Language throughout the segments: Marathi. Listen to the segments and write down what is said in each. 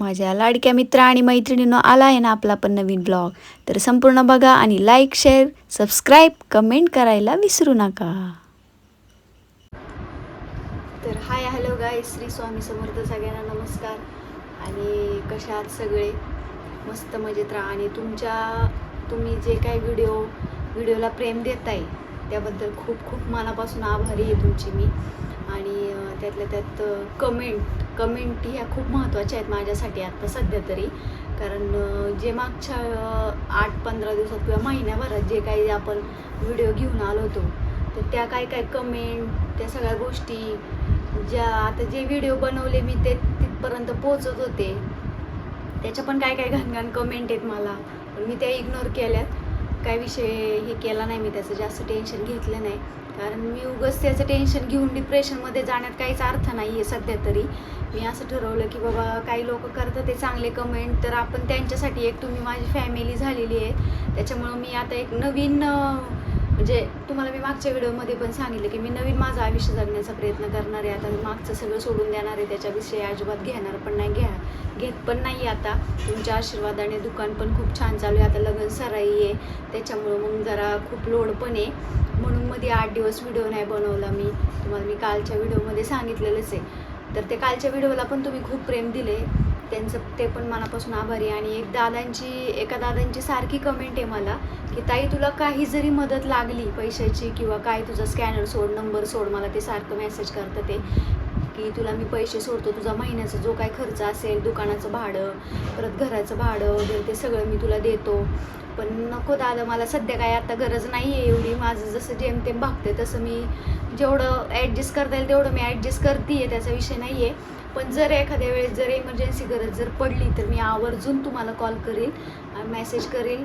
माझ्या लाडक्या मित्र आणि मैत्रिणीनं आला आहे ना आपला पण नवीन ब्लॉग तर संपूर्ण बघा आणि लाईक शेअर सबस्क्राईब कमेंट करायला विसरू नका. तर हाय हॅलो गाय श्री स्वामी समर्थ सगळ्यांना नमस्कार. आणि कशा आहात सगळे? मस्त मजेत राहा. आणि तुमच्या तुम्ही जे काही व्हिडिओ व्हिडिओला प्रेम देताय त्याबद्दल खूप खूप मनापासून आभारी आहे तुमची मी. आणि त्यातल्या त्यात कमेंट कमेंट ह्या खूप महत्त्वाच्या आहेत माझ्यासाठी आत्ता सध्या तरी. कारण जे मागच्या आठ पंधरा दिवसात किंवा महिन्याभरात जे काही आपण व्हिडिओ घेऊन आलो होतो तर त्या काय काय कमेंट त्या सगळ्या गोष्टी ज्या आता जे व्हिडिओ बनवले मी ते तिथपर्यंत पोचत होते. त्याच्या पण काय काय घाणघाण कमेंट आहेत मला पण मी त्या इग्नोर केल्यात. काय विषय हे केला नाही मी त्याचं जास्त टेन्शन घेतलं नाही. कारण मी उगस त्याचं टेन्शन घेऊन डिप्रेशनमध्ये जाण्यात काहीच अर्थ नाही आहे सध्या तरी. मी असं ठरवलं की बाबा काही लोक करतात ते चांगले कमेंट तर आपण त्यांच्यासाठी एक तुम्ही माझी फॅमिली झालेली आहे. त्याच्यामुळं मी आता एक नवीन म्हणजे तुम्हाला मी मागच्या व्हिडिओमध्ये पण सांगितलं की मी नवीन माझं आयुष्य जगण्याचा प्रयत्न करणार आहे. आता मागचं सगळं सोडून देणार आहे. त्याच्याविषयी अजिबात घेणार पण नाही घ्या घेत पण नाही आता. तुमच्या आशीर्वादाने दुकान पण खूप छान चालू आहे. आता लग्न सराई आहे. त्याच्यामुळं मग जरा खूप लोड पण आहे. म्हणून मध्ये आठ दिवस व्हिडिओ नाही बनवला मी. तुम्हाला मी कालच्या व्हिडिओमध्ये सांगितलेलंच आहे. तर ते कालच्या व्हिडिओला पण तुम्ही खूप प्रेम दिले त्यांचं ते पण मनापासून आभारी आहे. आणि एक दादांची एका दादांची सारखी कमेंट आहे मला की ताई तुला काही जरी मदत लागली पैशाची किंवा काय तुझा स्कॅनर सोड नंबर सोड मला ते सारखं मेसेज करतं ते की तुला मी पैसे सोडतो तुझा महिन्याचा जो काय खर्च असेल दुकानाचं भाडं परत घराचं भाडं वगैरे ते सगळं मी तुला देतो. पण नको दादा मला सध्या काय आता गरज नाही आहे एवढी. माझं जसं जेमतेम भागते तसं मी जेवढं ॲडजस्ट करता येईल तेवढं मी ॲडजस्ट करते आहे त्याचा विषय नाही आहे पण जर एखाद्या वेळेस जर इमर्जन्सी गरज जर पडली तर मी आवर्जून तुम्हाला कॉल करेल मेसेज करेल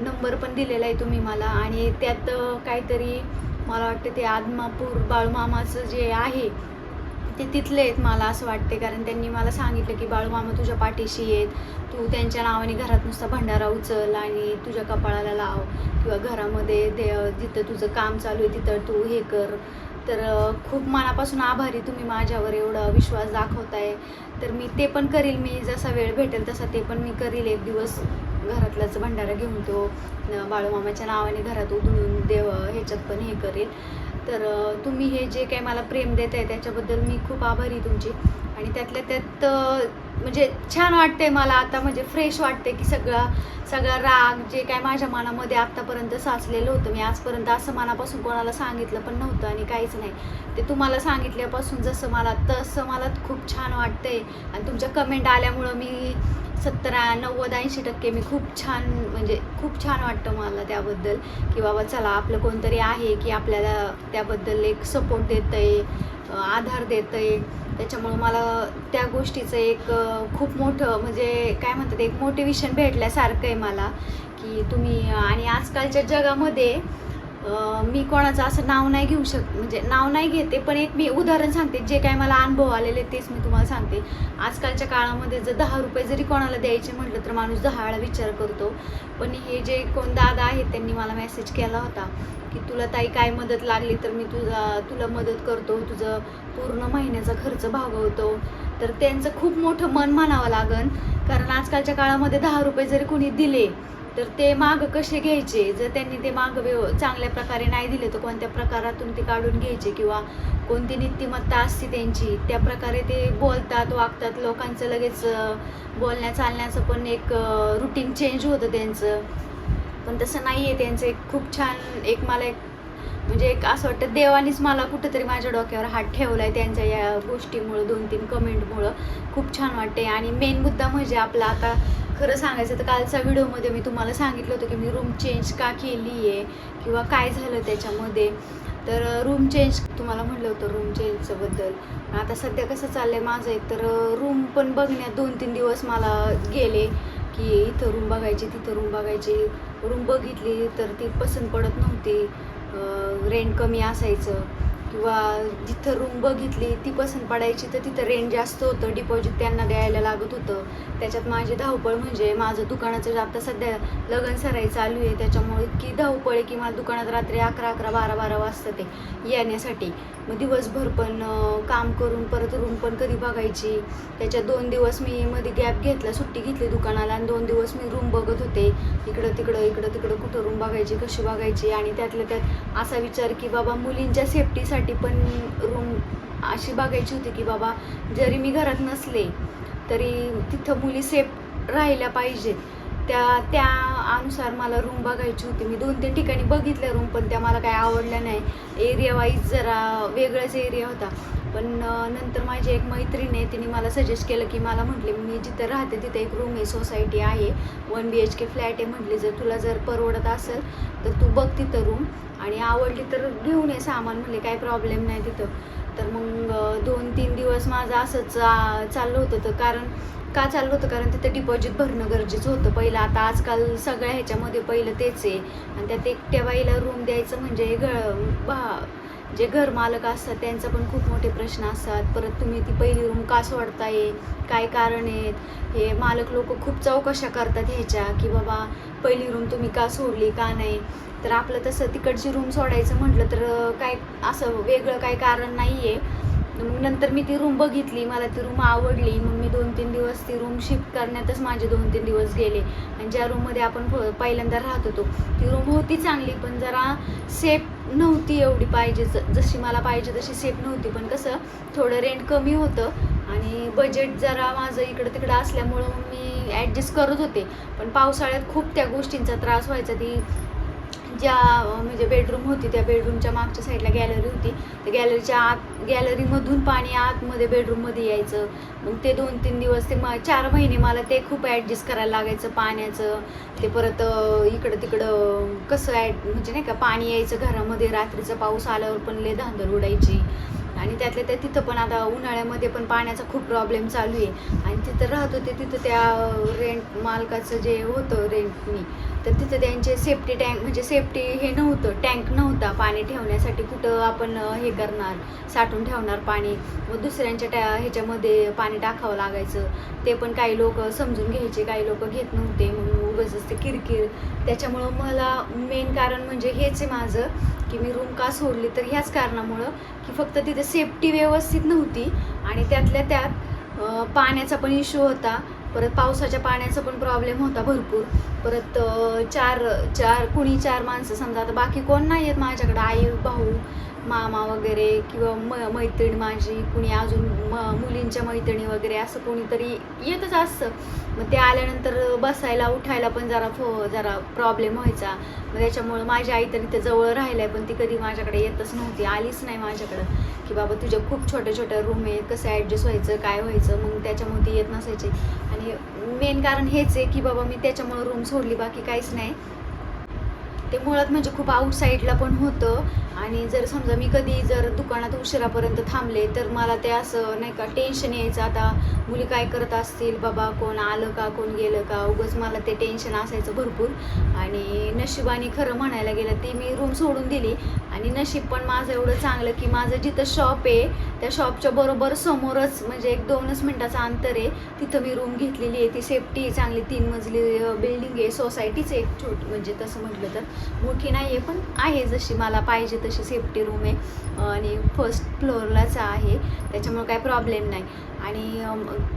नंबर पण दिलेला आहे तुम्ही मला आणि त्यात काहीतरी मला वाटतं ते आदमापूर बाळूमामाचं जे आहे ते तिथले आहेत मला असं वाटते कारण त्यांनी मला सांगितलं की बाळूमामा तुझ्या पाठीशी आहेत. तू त्यांच्या नावाने घरात नुसता भंडारा उचल आणि तुझ्या कपाळाला लाव किंवा घरामध्ये दे जिथं तुझं काम चालू आहे तिथं तू हे कर. तर खूप मनापासून आभारी तुम्ही माझ्यावर एवढा विश्वास दाखवताय. तर मी ते पण करील. मी जसा वेळ भेटेल तसा ते पण मी करील. एक दिवस घरातलाच भंडारा घेऊन तो बाळूमामाच्या नावाने घरात उधळून देव ह्याच्यात पण हे करेल. तर तुम्ही हे जे काही मला प्रेम देत आहे त्याच्याबद्दल मी खूप आभारी तुमची. आणि त्यातल्या त्यात म्हणजे छान वाटते मला आता म्हणजे फ्रेश वाटते की सगळा सगळा राग जे काय माझ्या मनामध्ये आत्तापर्यंत साचलेलं होतं. मी आजपर्यंत असं मनापासून कोणाला सांगितलं पण नव्हतं आणि काहीच नाही. ते तुम्हाला सांगितल्यापासून जसं मला तसं मला खूप छान वाटतंय. आणि तुमच्या कमेंट आल्यामुळं मी सत्तर नव्वद ऐंशी टक्के मी खूप छान म्हणजे खूप छान वाटतं मला त्याबद्दल. की बाबा चला आपलं कोणतरी आहे की आपल्याला त्याबद्दल एक सपोर्ट देतं आहे आधार देतं आहे त्याच्यामुळं मला त्या गोष्टीचं एक खूप मोठं म्हणजे काय म्हणतात एक मोटिवेशन भेटल्यासारखं आहे मला की तुम्ही आणि आजकालच्या जगामध्ये मी कोणाचं असं नाव नाही घेऊ शक म्हणजे नाव नाही घेते पण एक मी उदाहरण सांगते जे काय मला अनुभव आलेले तेच मी तुम्हाला सांगते. आजकालच्या काळामध्ये जर दहा रुपये जरी कोणाला द्यायचे म्हटलं तर माणूस दहा वेळा विचार करतो. पण हे जे कोण दादा आहेत त्यांनी मला मेसेज केला होता की तुला ताई काय मदत लागली तर मी तुझा तुला मदत करतो. तुझं पूर्ण महिन्याचा खर्च भागवतो. तर त्यांचं खूप मोठं मन म्हणावं लागन. कारण आजकालच्या काळामध्ये दहा रुपये जरी कोणी दिले तर ते माग कसे घ्यायचे? जर त्यांनी ते माग व्यव चांगल्या प्रकारे नाही दिले तर कोणत्या प्रकारातून ते काढून घ्यायचे? किंवा कोणती नीतिमत्ता असते त्यांची? त्या प्रकारे ते बोलतात वागतात. लोकांचं लगेच बोलण्या चालण्याचं पण एक रुटीन चेंज होतं त्यांचं. पण तसं नाही आहे त्यांचं एक खूप छान एक मला एक म्हणजे एक असं वाटतं देवानीच मला कुठंतरी माझ्या डोक्यावर हात ठेवला आहे त्यांच्या या गोष्टीमुळं दोन तीन कमेंटमुळं खूप छान वाटते आणि मेन मुद्दा म्हणजे आपला आता खरं सांगायचं तर कालच्या व्हिडिओमध्ये मी तुम्हाला सांगितलं होतं की मी रूम चेंज का केली आहे किंवा काय झालं त्याच्यामध्ये. तर रूम चेंज तुम्हाला म्हटलं होतं रूम चेंजचं बद्दल. आता सध्या कसं चाललं आहे माझं? एक तर रूम पण बघण्यात दोन तीन दिवस मला गेले की इथं रूम बघायची तिथं रूम बघायची. रूम बघितली तर ती पसंत पडत नव्हती. रेंट कमी असायचं. किंवा जिथं रूम बघितली ती पसंत पडायची तर तिथं रेंट जास्त होतं डिपॉझिट त्यांना द्यायला लागत होतं. त्याच्यात माझी धावपळ म्हणजे माझं दुकानाचं आता सध्या लगन सराई चालू आहे त्याच्यामुळे इतकी धावपळ आहे की मला दुकानात रात्री अकरा अकरा बारा बारा वाजता ते येण्यासाठी. मग दिवसभर पण काम करून परत रूम पण कधी बघायची. त्याच्यात दोन दिवस मी मध्ये गॅप घेतला सुट्टी घेतली दुकानाला आणि दोन दिवस मी रूम बघत होते. इकडं तिकडं इकडं तिकडं कुठं रूम बघायची कशी बघायची आणि त्यातल्या त्यात असा विचार की बाबा मुलींच्या सेफ्टीसाठी पण रूम अशी बघायची होती की बाबा जरी मी घरात नसले तरी तिथं मुली सेफ राहिल्या पाहिजेत. त्या त्या अनुसार मला रूम बघायची होती. मी दोन तीन ठिकाणी बघितल्या रूम पण त्या मला काही आवडल्या नाही. एरिया वाईज जरा वेगळाच एरिया होता. पण नंतर माझी एक मैत्रीण आहे तिने मला सजेस्ट केलं की मला म्हटले मी जिथं राहते तिथे एक रूम आहे सोसायटी आहे. One B H K flat आहे म्हटली जर तुला जर परवडत असेल तर तू बघ तिथं रूम आणि आवडली तर घेऊन ये सामान म्हणले काही प्रॉब्लेम नाही तिथं. तर मग दोन तीन दिवस माझं असंच चाललं होतं. तर कारण का चालू होतं? कारण तिथं डिपॉझिट भरणं गरजेचं होतं. पहिलं आता आजकाल सगळ्या ह्याच्यामध्ये पहिलं तेच आहे. आणि त्यात एकट्या बाईला रूम द्यायचं म्हणजे घ बा जे घर मालक असतात त्यांचा पण खूप मोठे प्रश्न असतात. परत तुम्ही ती पहिली रूम का सोडताय? काय कारण आहेत हे मालक लोक खूप चौकशा करतात ह्याच्या की बाबा पहिली रूम तुम्ही का सोडली का नाही? तर आपलं तसं तिकडची रूम सोडायचं म्हटलं तर काय असं वेगळं काय कारण नाही आहे मग नंतर मी ती रूम बघितली मला ती रूम आवडली. मग मी दोन तीन दिवस ती रूम शिफ्ट करण्यातच माझे दोन तीन दिवस गेले. आणि ज्या रूममध्ये आपण प- पहिल्यांदा राहत होतो ती रूम होती चांगली पण जरा सेफ नव्हती एवढी पाहिजे. ज- जशी मला पाहिजे तशी सेफ नव्हती. पण कसं थोडं रेंट कमी होतं आणि बजेट जरा माझं इकडं तिकडं असल्यामुळं मी ॲडजस्ट करत होते. पण पावसाळ्यात खूप त्या गोष्टींचा त्रास व्हायचा. ती ज्या म्हणजे बेडरूम होती त्या बेडरूमच्या मागच्या साईडला गॅलरी होती. त्या गॅलरीच्या आत गॅलरीमधून पाणी आतमध्ये बेडरूममध्ये यायचं. मग ते दोन तीन दिवस ते म चार महिने मला ते खूप ॲडजस्ट करायला लागायचं पाण्याचं. ते परत इकडं तिकडं कसं ॲड म्हणजे नाही का पाणी यायचं घरामध्ये. रात्रीचा पाऊस आल्यावर पण लय धांदल उडायची. आणि त्यातल्या त्या तिथं पण आता उन्हाळ्यामध्ये पण पाण्याचा खूप प्रॉब्लेम चालू आहे. आणि तिथं राहत होते तिथं त्या रेंट मालकाचं जे होतं रेंटनी तर तिथं त्यांचे सेफ्टी टँक म्हणजे सेफ्टी हे नव्हतं टँक नव्हता पाणी ठेवण्यासाठी कुठं आपण हे करणार साठवून ठेवणार पाणी. मग दुसऱ्यांच्या टॅ ह्याच्यामध्ये पाणी टाकावं लागायचं. ते पण काही लोक समजून घ्यायचे काही लोक घेत नव्हते. म्हणून बस असते किरकिर. त्याच्यामुळं मला मेन कारण म्हणजे हेच आहे माझं की मी रूम का सोडली तर ह्याच कारणामुळं की फक्त तिथे सेफ्टी व्यवस्थित नव्हती आणि त्यातल्या त्यात पाण्याचा पण इश्यू होता. परत पावसाच्या पाण्याचा पण प्रॉब्लेम होता भरपूर. परत चार चार कुणी चार माणसं समजा आता बाकी कोण नाही आहेत माझ्याकडं आई भाऊ मामा वगैरे किंवा म मैत्रीण माझी कुणी अजून म मुलींच्या मैत्रिणी वगैरे असं कोणीतरी येतच असतं. मग ते आल्यानंतर बसायला उठायला पण जरा फो जरा प्रॉब्लेम व्हायचा. मग त्याच्यामुळं माझी आई तर इथे जवळ राहिलाय पण ती कधी माझ्याकडे येतच नव्हती आलीच नाही माझ्याकडं. की बाबा तुझ्या खूप छोट्या छोट्या रूम आहे कसं ॲडजस्ट व्हायचं काय व्हायचं मग त्याच्यामुळे ती येत नसायची. आणि मेन कारण हेच आहे की बाबा मी त्याच्यामुळं रूम सोडली बाकी काहीच नाही. ते मुळात म्हणजे खूप आउटसाईडला पण होतं. आणि जर समजा मी कधी जर दुकानात उशिरापर्यंत थांबले तर मला ते असं नाही का टेन्शन यायचं. आता मुली काय करत असतील? बाबा कोण आलं का? कोण गेलं का? उगंच मला ते टेन्शन असायचं भरपूर. आणि नशिबाने खरं म्हणायला गेलं ती मी रूम सोडून दिली. आणि नशीब पण माझं एवढं चांगलं की माझं जिथं शॉप आहे त्या शॉपच्या बरोबर समोरच म्हणजे एक दोनच मिनटाचं अंतर आहे. तिथं मी रूम घेतलेली आहे ती सेफ्टी आहे चांगली तीन मजली बिल्डिंग आहे सोसायटीच एक छोटी म्हणजे तसं म्हटलं तर. मोठी नाही आहे पण आहे जशी मला पाहिजे तशी सेफ्टी रूम आहे. आणि फर्स्ट फ्लोअरलाच आहे त्याच्यामुळे काही प्रॉब्लेम नाही. आणि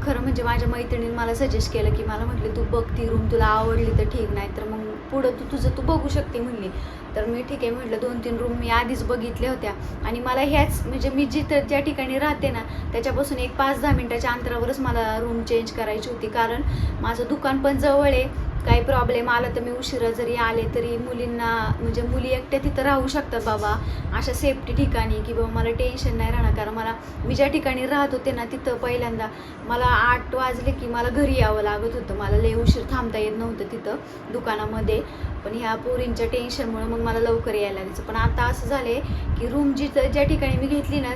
खरं म्हणजे माझ्या मैत्रिणीने मला सजेस्ट केलं की मला म्हटलं तू बघ ती रूम तुला आवडली तर ठीक नाही तर मग पुढं तू तुझं तू बघू शकते म्हणली. तर मी ठीक आहे म्हटलं दोन तीन रूम मी आधीच बघितल्या होत्या. आणि मला ह्याच म्हणजे मी जिथं ज्या ठिकाणी राहते ना त्याच्यापासून एक पाच दहा मिनटाच्या अंतरावरच मला रूम चेंज करायची होती. कारण माझं दुकान पण जवळ आहे. काही प्रॉब्लेम आला तर मी उशिरा जरी आले तरी मुलींना म्हणजे मुली एकट्या तिथं राहू शकतात बाबा. अशा सेफ्टी ठिकाणी की बाबा मला टेन्शन नाही राहणार. कारण मला मी ज्या ठिकाणी राहत होते ना तिथं पहिल्यांदा मला आठ वाजले की मला घरी यावं लागत होतं. मला लय उशीर थांबता येत नव्हतं तिथं दुकानामध्ये. पण ह्या पोरींच्या टेन्शनमुळे मग मला लवकर यायला लागायचं. पण आता असं झालं आहे की रूम जिथं ज्या ठिकाणी मी घेतली ना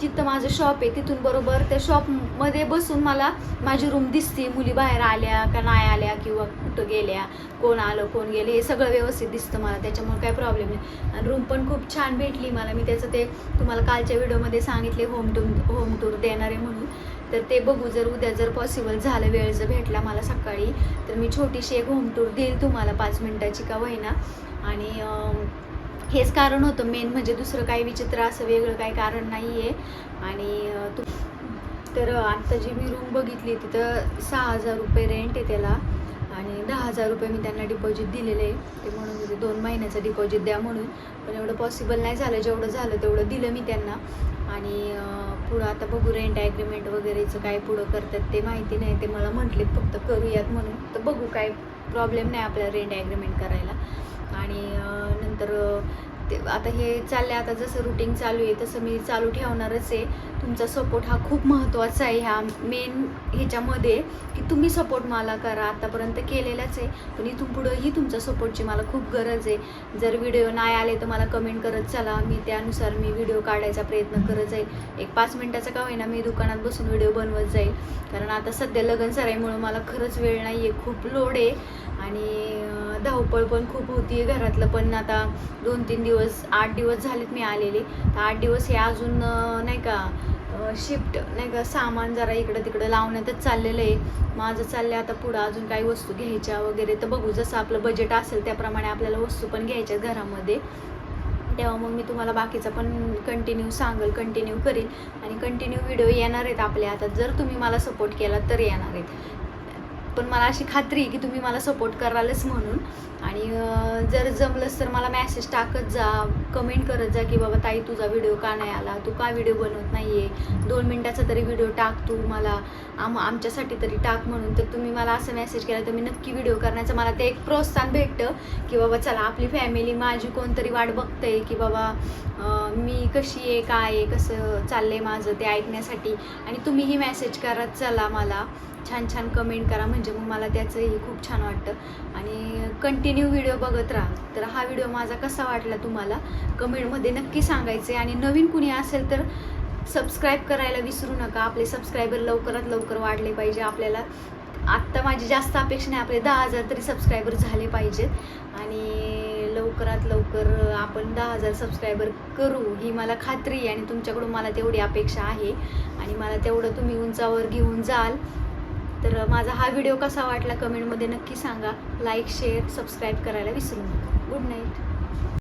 जिथं माझं शॉप आहे तिथून बरोबर त्या शॉपमध्ये बसून मला माझी रूम दिसते. मुली बाहेर आल्या का नाही आल्या किंवा कुठं गेल्या कोण आलं कोण गेलं हे सगळं व्यवस्थित दिसतं मला. त्याच्यामुळे काही प्रॉब्लेम नाही. आणि रूम पण खूप छान भेटली मला. मी त्याचं ते तुम्हाला कालच्या व्हिडिओमध्ये सांगितले होम टूर होम टूर देणार आहे म्हणून. तर ते बघू जर उद्या जर पॉसिबल झालं वेळ जर भेटला मला सकाळी तर मी छोटीशी एक होम टूर देईल तुम्हाला पाच मिनटाची का होईना. आणि हेच कारण होतं मेन म्हणजे दुसरं काही विचित्र असं वेगळं काही कारण नाही आहे आणि तू तर आत्ता जी मी रूम बघितली तिथं सहा हजार रुपये रेंट आहे त्याला. आणि दहा हजार रुपये मी त्यांना डिपॉझिट दिलेले आहे. ते म्हणून म्हणजे दोन महिन्याचं डिपॉझिट द्या म्हणून. पण एवढं पॉसिबल नाही झालं. जेवढं झालं तेवढं दिलं मी त्यांना. आणि पुढं आता बघू रेंट ॲग्रीमेंट वगैरेचं काय पुढं करतात ते माहिती नाही. ते मला म्हटलेत फक्त करूयात म्हणून. तर बघू काय प्रॉब्लेम नाही आपल्याला रेंट ॲग्रीमेंट करायला. आणि नंतर ते आता हे चाललं आहे आता जसं रुटीन चालू आहे तसं मी चालू ठेवणारच आहे. तुमचा सपोर्ट हा खूप महत्त्वाचा आहे ह्या मेन ह्याच्यामध्ये की तुम्ही सपोर्ट मला करा आत्तापर्यंत केलेलाच आहे. पण इथून पुढंही तुमच्या सपोर्टची मला खूप गरज आहे. जर व्हिडिओ नाही आले तर मला कमेंट करत चला. मी त्यानुसार मी व्हिडिओ काढायचा प्रयत्न करत जाईल. एक पाच मिनटाचा का होईना मी दुकानात बसून व्हिडिओ बनवत जाईल. कारण आता सध्या लग्न सराईमुळं मला खरंच वेळ नाही आहे खूप लोड आहे. आणि धावपळ पण खूप होती घरातलं पण आता दोन तीन दिवस आठ दिवस झालेत मी आलेले. तर आठ दिवस हे अजून नाही का शिफ्ट नाही का सामान जरा इकडं तिकडं लावण्यातच चाललेलं आहे. माझं चाललं आहे आता पुढं अजून काही वस्तू घ्यायच्या वगैरे. तर बघू जसं आपलं बजेट असेल त्याप्रमाणे आपल्याला वस्तू पण घ्यायच्या घरामध्ये. तेव्हा मग मी तुम्हाला बाकीचा पण कंटिन्यू सांगेल कंटिन्यू करेल. आणि कंटिन्यू व्हिडिओ येणार आहेत आपले. आता जर तुम्ही मला सपोर्ट केला तर येणार आहेत. पण मला अशी खात्री आहे की तुम्ही मला सपोर्ट करालच म्हणून. आणि जर जमलंच तर मला मॅसेज टाकत जा कमेंट करत जा की बाबा ताई तुझा व्हिडिओ का नाही आला? तू का व्हिडिओ बनवत नाही आहे दोन मिनटाचा तरी व्हिडिओ टाक तू मला. आम आमच्यासाठी तरी टाक म्हणून. तर तुम्ही मला असं मेसेज केला तर मी नक्की व्हिडिओ करण्याचं मला ते एक प्रोत्साहन भेटतं की बाबा चला आपली फॅमिली माझी कोणतरी वाट बघते की बाबा मी कशी आहे काय आहे कसं चाललं आहे माझं ते ऐकण्यासाठी. आणि तुम्हीही मेसेज करत चला मला. छान छान कमेंट करा म्हणजे मग मला त्याचंही खूप छान वाटतं. आणि कंटिन्यू व्हिडिओ बघत राहा. तर हा व्हिडिओ माझा कसा वाटला तुम्हाला? कमेंटमध्ये नक्की सांगायचे. आणि नवीन कुणी असेल तर सबस्क्राईब करायला विसरू नका. आपले सबस्क्रायबर लवकरात लवकर वाढले पाहिजे आपल्याला. आत्ता माझी जास्त अपेक्षा नाही. आपले दहा हजार तरी सबस्क्रायबर झाले पाहिजेत. आणि लवकरात लवकर आपण दहा हजार सबस्क्रायबर करू ही मला खात्री आहे. आणि तुमच्याकडून मला तेवढी अपेक्षा आहे. आणि मला तेवढं तुम्ही उंचावर घेऊन जाल. तर माझा हा व्हिडिओ कसा वाटला कमेंटमध्ये नक्की सांगा. लाईक शेअर सबस्क्राईब करायला विसरू नका. Good night